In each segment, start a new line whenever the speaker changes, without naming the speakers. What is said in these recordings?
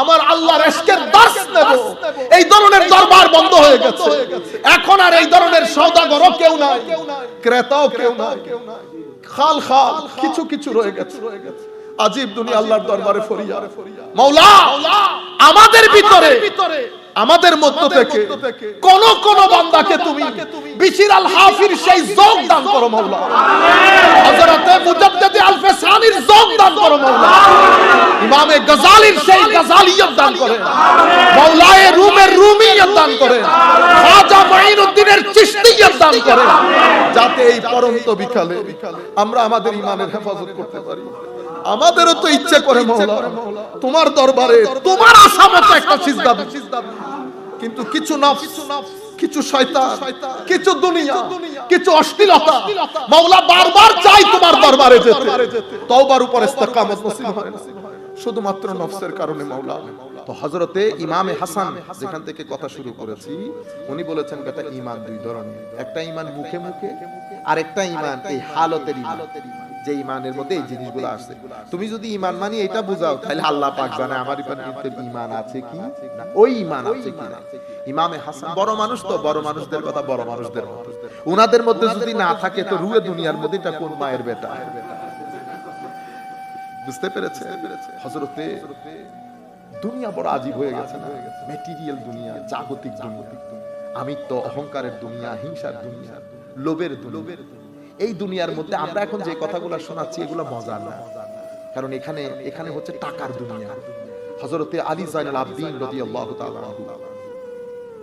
আমার আল্লাহ রেস্কের দাস নেব। এই ধরনের দরবার বন্ধ হয়ে গেছে। এখন আর এই ধরনের সৌদাগর কেউ নাই। ক্রেতাও কেউ নাই। খাল খাল, কিছু কিছু রয়ে গেছে। আজীব দুনিয়া আল্লাহর দরবারে ফরিয়া। মাওলা, আমাদের ভিতরে আমাদের মধ্য থেকে কোন কোন বান্দাকে তুমি বিশির আল হাফির সেই যোগ দান করো মাওলা। হযরতে মুজাদ্দিদ আল ফেসানির যোগ দান করো মাওলা। ইমামে গজালির সেই গজালিয়ত দান করে। মাওলায়ে রুমের রুমিয়ত দান করে। খাজা মাইনুদ্দিনের চিশতিয়ত দান করে। যাতে এই পরন্ত বিকালে আমরা আমাদের ইমানের হেফাজত করতে পারি। আমাদেরও তো ইচ্ছে করে মৌলা তোমার দরবারে তোমার আশা মতো একটা সিজদা। কিন্তু কিছু না কিছু শয়তান কিছু দুনিয়া কিছু অশ্লীলতা। মাওলা বারবার চাই তোমার দরবারে যেতে। তওবার উপর ইস্তেকামত নসিব হয় না। শুধুমাত্র নফসের কারণে মাওলা। তো হযরতে ইমামে হাসান যেখান থেকে কথা শুরু করেছি উনি বলেছেন কথা ইমান দুই ধরনের। একটা ইমান মুখে মুখে আর একটা ইমান এই হালতের ইমান। যে ইমানের মধ্যে এই জিনিসগুলো আসছে তুমি যদি ইমান মানি এটা বুঝাও তাহলে আল্লাহ পাক জানে আমার ইমান আছে কি? ওই ইমান আছে কি? না? ইমামে হাসান বড় মানুষ তো বড় মানুষদের কথা বড় মানুষদের মতো উনাদের মধ্যে যদি না থাকে তো রুয়ে দুনিয়ার মধ্যে এটা কোন মায়ের বেটা? বুঝতে পেরেছে? হজরতে দুনিয়া বড় আজীব হয়ে গেছে না? ম্যাটেরিয়াল দুনিয়া জাগতিক দুনিয়া। আমিত্ব অহংকারের দুনিয়া হিংসার দুনিয়া লোভের লোভের এই দুনিয়ার মধ্যে আমরা এখন যে কথাগুলো শোনাচ্ছি এগুলো মজা না। কারণ এখানে এখানে হচ্ছে টাকার দুনিয়া। হজরতে আলী জাইনাল আবদিন তাআলা আনহু।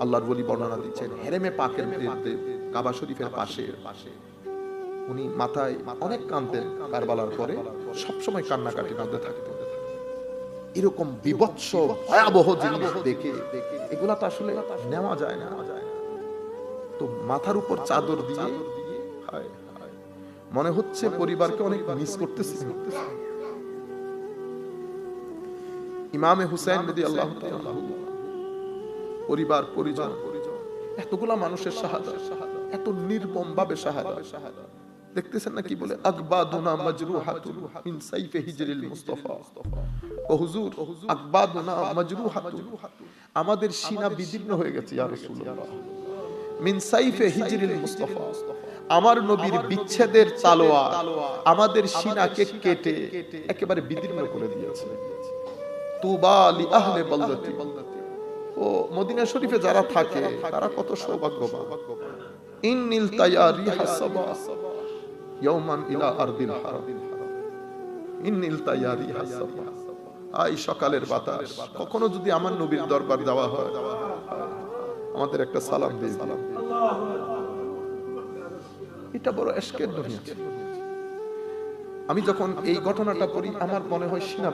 আল্লাহর বলি বর্ণনা দিচ্ছেন হেরেমে পাকের কাবা শরীফের পাশে। পাশে। উনি মাথায় অনেক কাঁদতেন কারবালার পরে সবসময় কান্নাকাটির মধ্যে থাকতেন। এরকম বিভৎস ভয়াবহ জিনিস দেখে এগুলা তো আসলে নেওয়া যায় না। তো মাথার উপর চাদর দিয়ে। মনে হচ্ছে পরিবারকে অনেক মিস করতেছি। ইমামে হুসাইন নদী আল্লাহ পরিবার পরিজন এতগুলা মানুষের শাহাদা এত নির্মম ভাবে শাহাদা। দেখতেছেন না কি বলে? আকবাদুনা মাজরুহাতুন মিন সাইফে হিজরিল মুস্তাফা। ও হুজুর, আকবাদুনা মাজরুহাতুন। আমাদের সিনা বিদীর্ণ হয়ে গেছে, ইয়া রাসূলুল্লাহ। মিন সাইফে হিজরিল মুস্তাফা। আমার নবীর বিচ্ছেদের তালোয়ার আমাদের সিনাকে কেটে একেবারে বিদীর্ণ করে দিয়েছে। তুবা লি আহলে বালদাতি ও মদিনা শরীফে যারা থাকে, তারা কত সৌভাগ্যবান। ইন্নিল তায়ারি হাসাবা সকালের বাতাস। কখনো যদি আমার নবীর দরবার যাওয়া হয়, আমাদের একটা সালাম দিয়ে দিলাম এটা বড় এশকের দুনিয়া আমি যখন এই ঘটনাটা পড়ি, আমার মনে হয় সিনা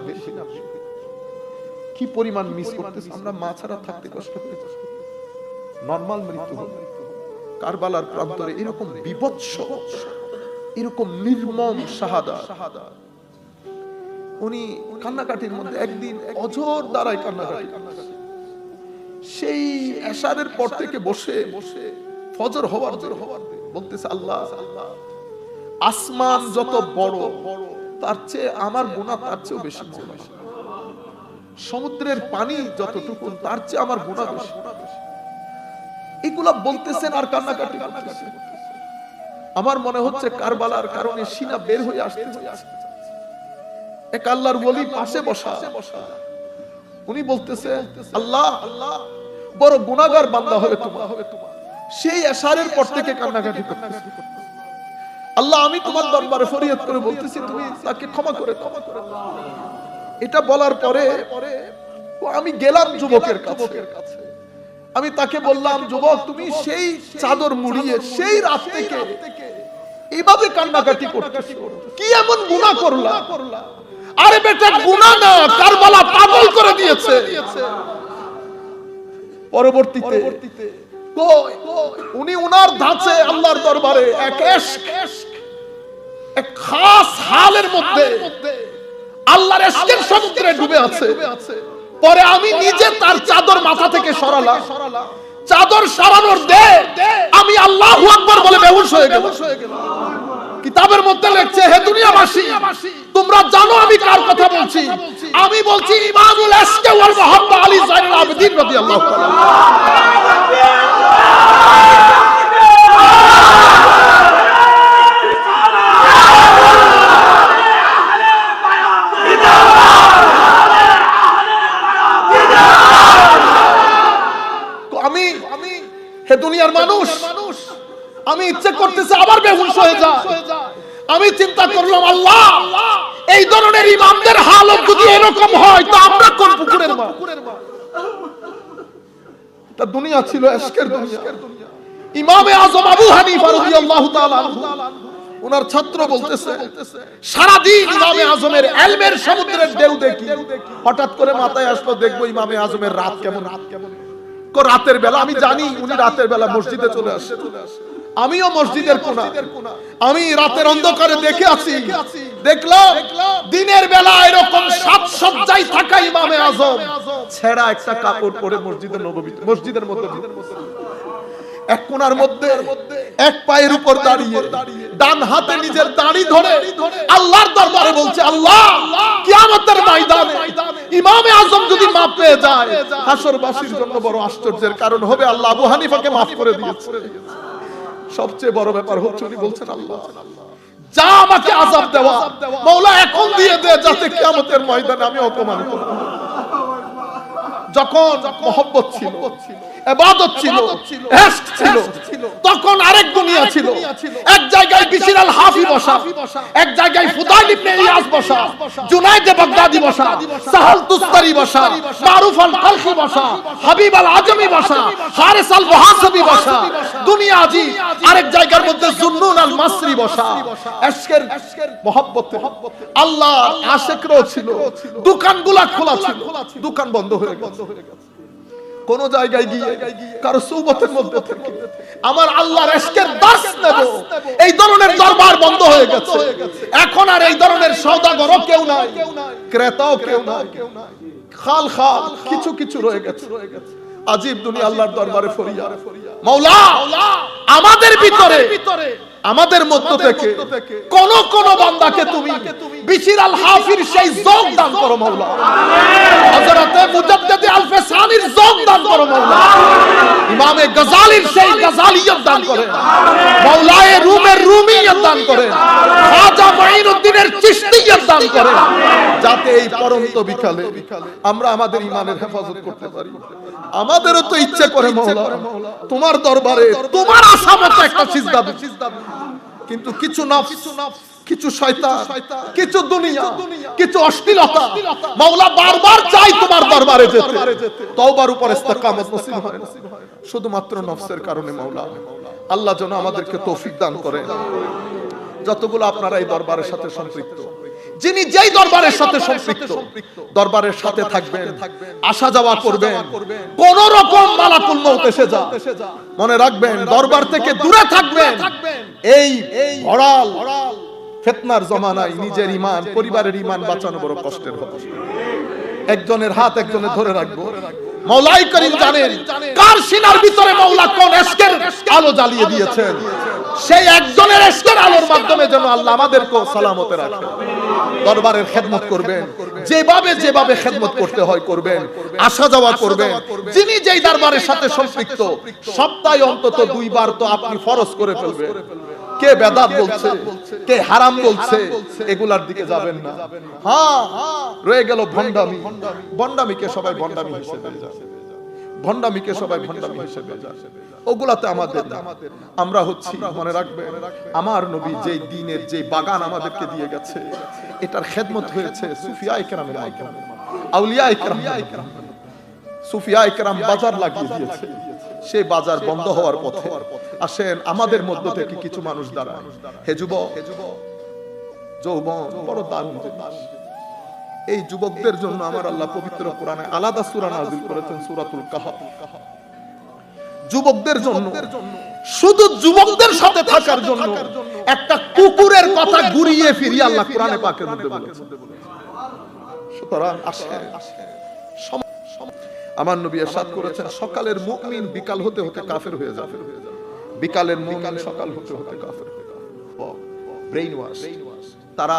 কি পরিমাণ মিস করতেছি। আমরা মা ছাড়া থাকতে কষ্ট নর্মাল মৃত্যু কারবালার প্রান্তরে এরকম বিভৎস এরকম নির্মম শাহাদা উনি কান্নাকাটির মধ্যে একদিন অঝোর দ্বারাই কান্নাকাটি। সেই এশারের পর থেকে বসে বসে ফজর হওয়ার হওয়ার বলতেছে, আল্লাহ, আসমান যত বড়, তার চেয়ে আমার গুণা তার চেয়েও বেশি সমুদ্রের পানি যতটুকু তার চেয়ে আমার গুণা বেশি। এগুলা বলতেছেন আর কান্নাকাটি করতেছেন। আমার মনে হচ্ছে কারবালার কারণে সিনা বের হয়ে আসতে এক আল্লাহর বলি পাশে বসা। উনি বলতেছে, আল্লাহ আল্লাহ বড় গুনাহগার বান্দা হবে তোমার। সেই আশারের পর থেকে কান্নাকাটি করতেছে। আল্লাহ, আমি তোমার দরবারে ফরিয়াদ করে বলতেছি, তুমি তাকে ক্ষমা করে ক্ষমা করে। এটা বলার পরে আমি গেলাম যুবকের কাছে। আমি তাকে বললাম যুবক তুমি সেই চাদর মুড়িয়ে সেই রাত থেকে এইভাবে কান্নাকাটি করতেছ কি এমন গুনাহ করলা? আরে বেটা গুনাহ না কারবালা পাগল করে দিয়েছে। পরবর্তীতে উনি উনার ধাঁচে আল্লাহর দরবারে এক এক খাস হালের মধ্যে আল্লাহর এশকের সমুদ্রে ডুবে আছে। পরে আমি নিজে তার চাদর মাথা থেকে সরালাম। চাদর সরানোর দে, আমি আল্লাহ আকবর বলে বেহুশ হয়ে গেল কিতাবের মধ্যে লেখছে, হে দুনিয়াবাসী, তোমরা জানো আমি কার কথা বলছি? আমি বলছি, ইমানুল এসকে ওয়াল মুহাম্মদ আলী জাইনুল আবেদিন রাদিয়াল্লাহু তাআলা আমি আমি হে দুনিয়ার মানুষ আমি ইচ্ছে করতেছে আবার বেহুশ হয়ে যায় আমি চিন্তা করলাম, আল্লাহ, এই ধরনের ইমামদের হালত যদি এরকম হয়, তো আমরা কোন পুকুরের মা? তা দুনিয়া ছিল ইমামে আজম আবু হানিফা ওনার ছাত্র বলতেছে, সারাদিন ইমামে আজমের এলমের সমুদ্রের ঢেউ দেখি। হঠাৎ করে মাথায় আসলো, দেখব ইমামে আজমের রাত কেমন। রাত কেমন রাতের বেলা, আমি জানি উনি রাতের বেলা মসজিদে চলে আসে। আমিও মসজিদের কোনা আমি রাতের অন্ধকারে দেখে আছি। দেখলাম দিনের বেলা এরকম সাত সজ্জায় থাকা ইমামে আজম। ছেঁড়া একটা কাপড় পরে মসজিদের নববী মসজিদের মধ্যে এক কোনার মধ্যে এক পায়ের উপর দাঁড়িয়ে ডান হাতে নিজের দাড়ি ধরে আল্লাহর দরবারে বলছে আল্লাহ কিয়ামতের ময়দানে ইমামে আজম যদি মাপ পেয়ে যায় হাসরবাসীর জন্য বড় আশ্চর্যের কারণ হবে আল্লাহ আবু হানিফাকে মাফ করে দিয়েছে। সবচেয়ে বড় ব্যাপার হচ্ছে উনি বলছেন আল্লাহ যা আমাকে আজাব দেওয়া মৌলা এখন দিয়ে দে যাতে কিয়ামতের ময়দানে আমি অপমান করব। যখন মহব্বত ছিল এবাদত ছিল এশক ছিল তখন আরেক দুনিয়া ছিল। এক জায়গায় বিশির আল হাফি বসা। এক জায়গায় ফুদাইল ইবনে ইয়াস বসা। জুনাইদ বাগদাদি বসা। সাহাল তুস্তারি বসা। মারুফ আল তালখি বসা। হাবিব আল আজমি বসা। হারিস আল মুহাসিবি বসা। দুনিয়া আজি। আরেক জায়গার মধ্যে জুন্নুন আল মাসরি বসা। এশকের মহব্বত। আল্লাহ আশেকরাও ছিল। দোকানগুলা খোলা ছিল। দোকান বন্ধ হয়ে গেছে। কোন জায়গায় গিয়ে কারও সৌবতের মধ্যে থেকে আমার আল্লাহর এশকের দাস নেব। এই ধরনের দরবার বন্ধ হয়ে গেছে। এখন আর এই ধরনের সওদাগরও কেউ নাই, ক্রেতাও কেউ নাই, খাল খাল কিছু কিছু রয়ে গেছে। আজিব দুনিয়া আল্লাহর দরবারে ফরিয়া। মাওলা, আমাদের ভিতরে আমাদের মধ্য থেকে কোন কোন বান্দাকে তুমি বিশির আল হাফির সেই যোগ দান করো মাওলা। হযরতে মুজাদ্দিদ আল ফেসানির যোগ দান করো মাওলা। ইমামে গজালির সেই গজালিয়ত দান করে। মাওলায়ে রুমের রুমিয়ত দান করে। খাজা মাইনুদ্দিনের চিশতিয়ত দান করে। যাতে এই পরন্ত বিকালে আমরা আমাদের ইমানের হেফাজত করতে পারি। আমাদেরও তো ইচ্ছে করে মাওলা তোমার দরবারে তোমার আশা মতো একটা সিজদা কিন্তু কিছু নফস, কিছু শয়তান, কিছু দুনিয়া, কিছু অশ্লীলতা মাওলা বারবার চাই তোমার দরবারে যেতে। তওবার উপর ইস্তেকামত নসিব হয় শুধুমাত্র নফসের কারণে মাওলা আল্লাহ যেন আমাদেরকে তৌফিক দান করে যতগুলো আপনারা এই দরবারের সাথে সম্পৃক্ত যিনি যেই দরবারের সাথে সম্পৃক্ত দরবারের সাথে থাকবেন আসা যাওয়া করবেন কোন রকম মালাকুল মউত এসে যা মনে রাখবেন দরবার থেকে দূরে থাকবেন। এই হড়াল ফেতনার জমানায় নিজের ইমান পরিবারের ইমান বাঁচানো বড় কষ্টের হবে একজনের হাত একজনের ধরে রাখব। মৌলাই করিম জানেন কার সিনার ভিতরে মৌলা কোন এসকের আলো জ্বালিয়ে দিয়েছেন। সেই একজনের এসকের আলোর মাধ্যমে যেন আল্লাহ আমাদেরকে সালামতে রাখে। দরবারের খেদমত করবেন। যেভাবে যেভাবে খেদমত করতে হয় করবেন। আসা যাওয়া করবেন। যিনি যেই দরবারের সাথে সম্পৃক্ত সপ্তাহে অন্তত দুইবার তো আপনি ফরজ করে ফেলবেন। কে বেদাত বলছে কে হারাম বলছে এগুলার দিকে যাবেন না। হ্যাঁ রয়ে গেল ভণ্ডামি। ভণ্ডামিকে সবাই ভণ্ডামি হিসেবে ভণ্ডামিকে সবাই ভণ্ডামি হিসেবে ওগুলাতে আমাদের আমরা হচ্ছি মনে রাখবেন আমার নবী যেই দিনের যে বাগান আমাদেরকে দিয়ে গেছে এটার খেদমত হয়েছে সুফিয়া ইকরামের মাধ্যমে। আউলিয়া ইকরাম সুফিয়া ইকরাম বাজার লাগিয়ে দিয়েছে। সেই বাজার বন্ধ হওয়ার পথে। আসেন আমাদের মধ্য থেকে কিছু মানুষ দাঁড়ায়। হে যুবক যৌবন বড় দারুণ জিনিস। এই যুবকদের জন্য আমার আল্লাহ পবিত্র কোরআনে আলাদা সুরা নাযিল করেছেন, সূরাতুল কাহাফ। যুবকদের জন্য, শুধু যুবকদের সাথে থাকার জন্য একটা কুকুরের কথা ঘুরিয়ে ফিরিয়ে আল্লাহ কোরআনে পাকের মধ্যে বলেছেন। সুতরাং আসেন আমার নবী এরশাদ করেছেন, সকালের মুমিন বিকাল হতে হতে কাফের হয়ে যাবে। বিকালের মুমিন সকাল হতে হতে কাফের। ব্রেইন ওয়াশ তারা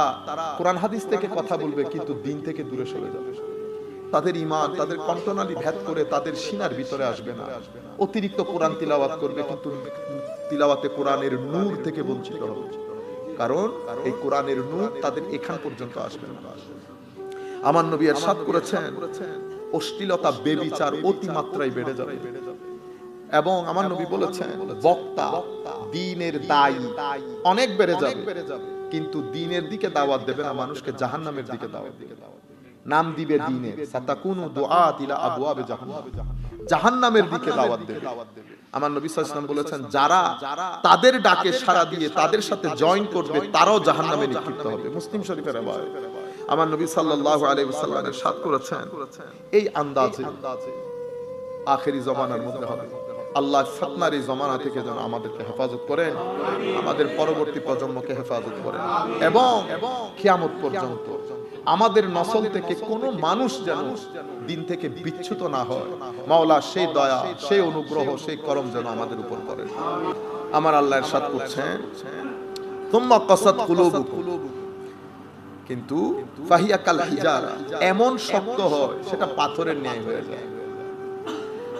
কোরআন হাদিস থেকে কথা বলবে কিন্তু দিন থেকে দূরে সরে যাবে। তাদের ইমান তাদের কণ্ঠনালী ভেদ করে তাদের সিনার ভিতরে আসবে না। অতিরিক্ত কোরআন তিলাওয়াত করবে কিন্তু তিলাওয়াতে কোরআনের নূর থেকে বঞ্চিত হবে। কারণ এই কোরআনের নূর তাদের এখান পর্যন্ত আসবে না। আমার নবী এরশাদ করেছেন অশ্লীলতা বেবিচার অতিমাত্রায় বেড়ে যাবে। এবং আমার নবী বলেছেন বক্তা দিনের দায়ী অনেক বেড়ে যাবে। কিন্তু দিনের দিকে দাওয়াত দেবে না, মানুষকে জাহান্নামের দিকে দাওয়াত দিবে। নাম দিবে দিনে সাতাকুনু দুআত ইলা আবওয়াবে জাহান্নাম। জাহান্নামের দিকে দাওয়াত দেবে। আমার নবী সাল্লাল্লাহু আলাইহি ওয়াসাল্লাম বলেছেন, যারা তাদের ডাকে সাড়া দিয়ে তাদের সাথে জয়েন করবে, তারাও জাহান্নামে নিক্ষিপ্ত হবে। মুসলিম শরীফের রিওয়ায়াত আমার নবী সাল্লাল্লাহু আলাইহি ওয়াসাল্লামের সাথ করেছেন, এই আন্দাজে আখেরি জমানার মধ্যে হবে। আল্লাহ ফতনার এই জমানা থেকে যেন আমাদেরকে হেফাজত করেন, আমাদের পরবর্তী প্রজন্মকে হেফাজত করেন এবং কিয়ামত পর্যন্ত আমাদের নসল থেকে কোনো মানুষ যেন দিন থেকে বিচ্যুত না হয়। মাওলা, সেই দয়া, সেই অনুগ্রহ, সেই করম যেন আমাদের উপর করে আমার আল্লাহর সাথ করছেন তোমরা কসাত কিন্তু ফাহিয়া কাল হিজারা, এমন শক্ত হয়, সেটা পাথরের ন্যায় হয়ে যায়।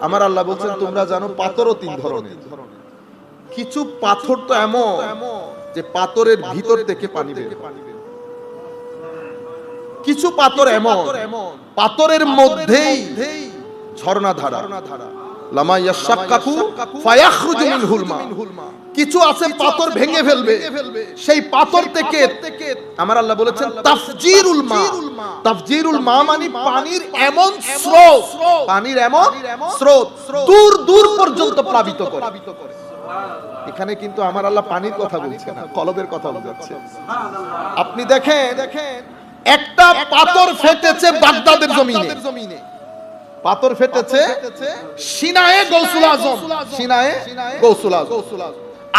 আমার আল্লাহ বলছেন, তোমরা জানো পাথরও তিন ধরনের। কিছু পাথর তো এমন যে পাথরের ভিতর থেকে পানি বের কিছু পাথর এমন, পাথরের মধ্যেই ঝর্ণা ধারা লামা ইয়াশাক্কাকু ফায়াখরুজু মিনহুল মা। কিছু আছে পাথর ভেঙে ফেলবে। সেই পাথর থেকে আমার আল্লাহ বলেছেন তাফজিরুল মা। তাফজিরুল মা। মানে পানির এমন স্রোত। পানির এমন স্রোত। দূর দূর পর্যন্ত প্লাবিত করে। এখানে কিন্তু আমার আল্লাহ পানির কথা বলছে না কলবের কথা বোঝাচ্ছে। আপনি দেখেন দেখেন। একটা পাথর ফেটেছে বাগদাদের জমিনে। পাথর ফেটেছে। সিনায়ে গৌসুল আজম। সিনায়ে গৌসুল আজম।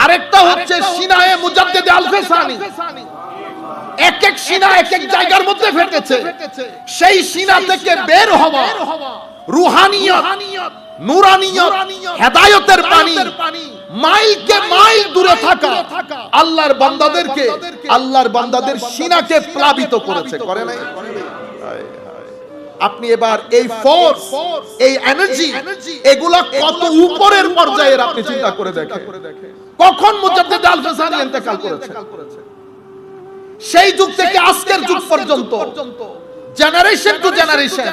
আরেকটা হচ্ছে সিনায়ে মুজাদ্দেদ আলফেসানি। এক এক সিনা এক এক জায়গার মধ্যে ফেটেছে। সেই সিনা থেকে বের হওয়া। রুহানিয়ত। নুরানিয়ত। হেদায়েতের পানি। মাইলকে মাইল দূরে থাকা। আল্লাহর বান্দাদেরকে আল্লাহর বান্দাদের সিনাকে প্লাবিত করেছে। করে নাই? আপনি এবার এই ফোর্স এই এনার্জি এগুলা কত উপরের পর্যায়ের আপনি চিন্তা করে দেখেন। কখন মুজাদ্দিদ আল ফাসানি ইন্তেকাল করেছে? সেই যুগ থেকে আজকের যুগ পর্যন্ত জেনারেশন টু জেনারেশন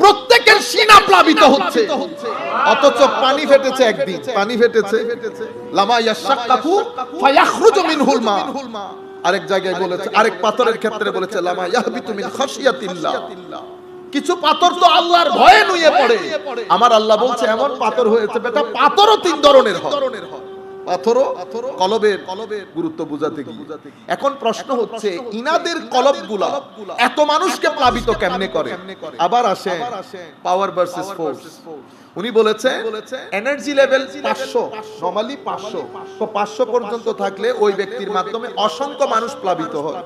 প্রত্যেকের সিনা প্লাবিত হচ্ছে। অথচ পানি ফেটেছে একদিন। পানি ফেটেছে। লামা ইয়াশাক্কাকু ফায়াখরুজু মিনহুল মা। আরেক জায়গায় বলেছে আরেক পাথরের ক্ষেত্রে বলেছে লামা ইয়াহবিতু মিন খাশিয়াতিল্লাহ। কিছু পাথর তো আল্লাহর ভয়ে নুয়ে পড়ে। আমার আল্লাহ বলছে, এমন পাথর হয়েছে, বেটা, পাথরও তিন ধরনের হয়। পাথরও কলবের গুরুত্ব বুঝাতে গিয়ে। এখন প্রশ্ন হচ্ছে, ইনাদের কলবগুলা এত মানুষকে প্লাবিত কেমনে করে? আবার আসে পাওয়ার ভার্সেস ফোর্স উনি বলেছে এনার্জি লেভেল পাঁচশো নর্মালি পাঁচশো। তো পাঁচশো পর্যন্ত থাকলে ওই ব্যক্তির মাধ্যমে অসংখ্য মানুষ প্লাবিত হয়।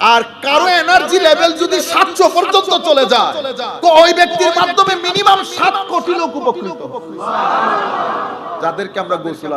আর কারও এনার্জি লেভেল যদি সাতশো পর্যন্ত চলে যায়, তো ওই ব্যক্তির মাধ্যমে মিনিমাম সাত কোটি লোক উপকৃত যাদেরকে আমরা গোসল।